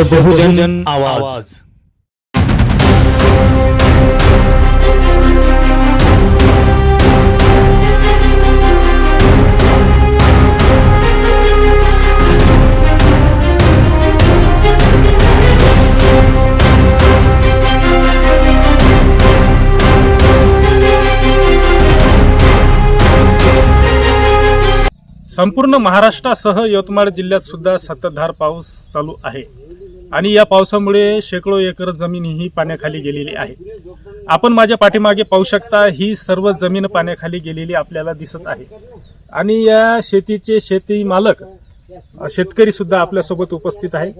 The बहुजन आवाज. संपूर्ण महाराष्ट्रासह यवतमाळ जिल्ह्यात सुद्धा संततधार पाऊस चालू आहे. आणि या पावसामुळे शेकडो एकर जमीन ही पाण्याखाली गेलेली आहे. आपण माझ्या पाठीमागे पाहू शकता ही सर्व जमीन पाण्याखाली गेलेली आपल्याला दिसत आहे. आणि या शेतीचे शेती मालक शेतकरी सुद्धा आपल्यासोबत उपस्थित आहे.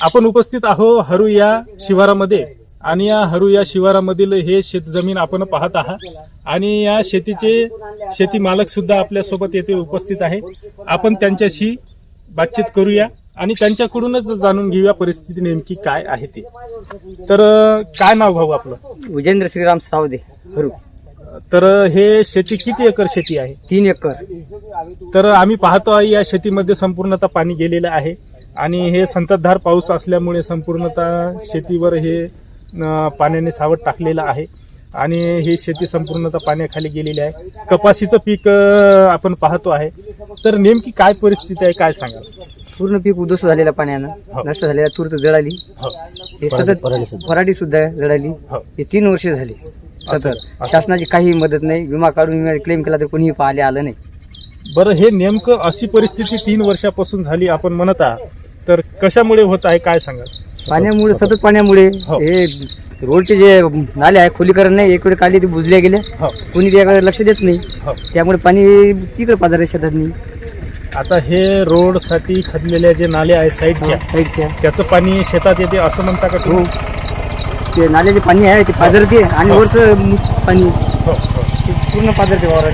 आपण उपस्थित आहो हरू या शिवारामध्ये. आणि या हरू या शिवारामधील हे शेत जमीन आपण पाहत आहात. आणि या शेतीचे शेती मालक सुद्धा आपल्यासोबत येथे उपस्थित आहे. आपण त्यांच्याशी बातचीत करूया. आणि त्यांच्याकडूनच जाणून घेऊया परिस्थिती नेमकी काय आहे ती. तर काय नाव भाऊ आपलं? विजेंद्र श्रीराम सावदे हरू. तर हे शेती किती एकर शेती आहे? तीन एकर. तर आम्ही पाहतो आहे या शेतीमध्ये संपूर्णतः पाणी गेलेलं आहे आणि हे संततधार पाऊस असल्यामुळे संपूर्णतः शेतीवर हे अं, पाण्याने सावट टाकलेलं आहे आणि ही शेती संपूर्णतः पाण्याखाली गेलेली आहे. कपाशीचं पीक अं, आपण पाहतो आहे. तर नेमकी काय परिस्थिती आहे काय सांगाल? पूर्ण पीक उद्ध्वस्त झालेल्या पाण्यानं. हो. नष्ट झालेल्या तूर्त जळाली. हो. हे सतत पराठी सुद्धा. जळाली. हो. हे तीन वर्ष झाली. सतत. शासनाची काही मदत नाही. विमा काढून क्लेम केला तर कोणीही पाहिले आलं नाही. बरं हे नेमकं अशी परिस्थिती तीन वर्षापासून झाली आपण म्हणत आहात. तर कशामुळे होत आहे? काय सांगाल? पाण्यामुळे सतत पाण्यामुळे. हो. रोडचे जे नाले आहे खोलीकरण नाही. एक वेळ काढली ते बुजल्या गेले कोणी त्याकडे लक्ष देत नाही. त्यामुळे पाणी तिकडे पाजारे शेतात नाही. आता हे रोडसाठी खदलेल्या जे नाले आहेत साईडच्या साईडच्या. त्याचं पाणी शेतात येते असं म्हणता का हो. तुम्ही ते नाल्याचे पाणी आहे ते पाजरते आणि हो. वरचं पाणी. हो, हो. ते पूर्ण पाजरते वावरात.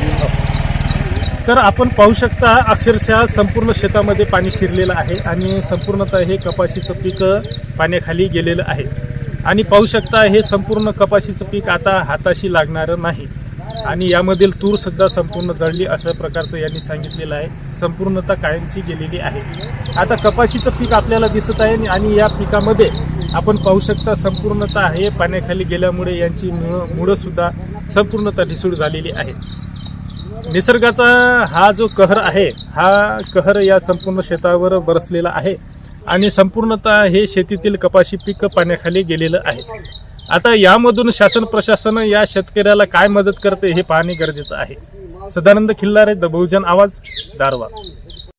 तर आपण पाहू शकता अक्षरशः संपूर्ण शेतामध्ये पाणी शिरलेलं आहे आणि संपूर्णतः हे कपाशीचं पीक पाण्याखाली गेलेलं आहे. आणि पाहू शकता हे संपूर्ण कपाशीचं पीक आता हाताशी लागणारं नाही. आणि यामधील तूर सुद्धा संपूर्ण जळली अशा प्रकारचं यांनी सांगितलेलं आहे. संपूर्णता कायमची गेलेली आहे. आता कपाशीचं पीक आपल्याला दिसत आहे आणि या पिकामध्ये आपण पाहू शकता संपूर्णता हे पाण्याखाली गेल्यामुळे यांची मुळं मुळंसुद्धा सुद्धा ढिसूळ झालेली आहे. निसर्गाचा हा जो कहर आहे हा कहर या संपूर्ण शेतावर बरसलेला आहे. आणि संपूर्णतः हे शेतीतील कपाशी पीक पाण्याखाली गेलेलं आहे. आता यामधून शासन प्रशासन या शेतकऱ्याला काय मदत करते हे पाहणे गरजेचं आहे. सदानंद खिल्लारे द बहुजन आवाज दारवा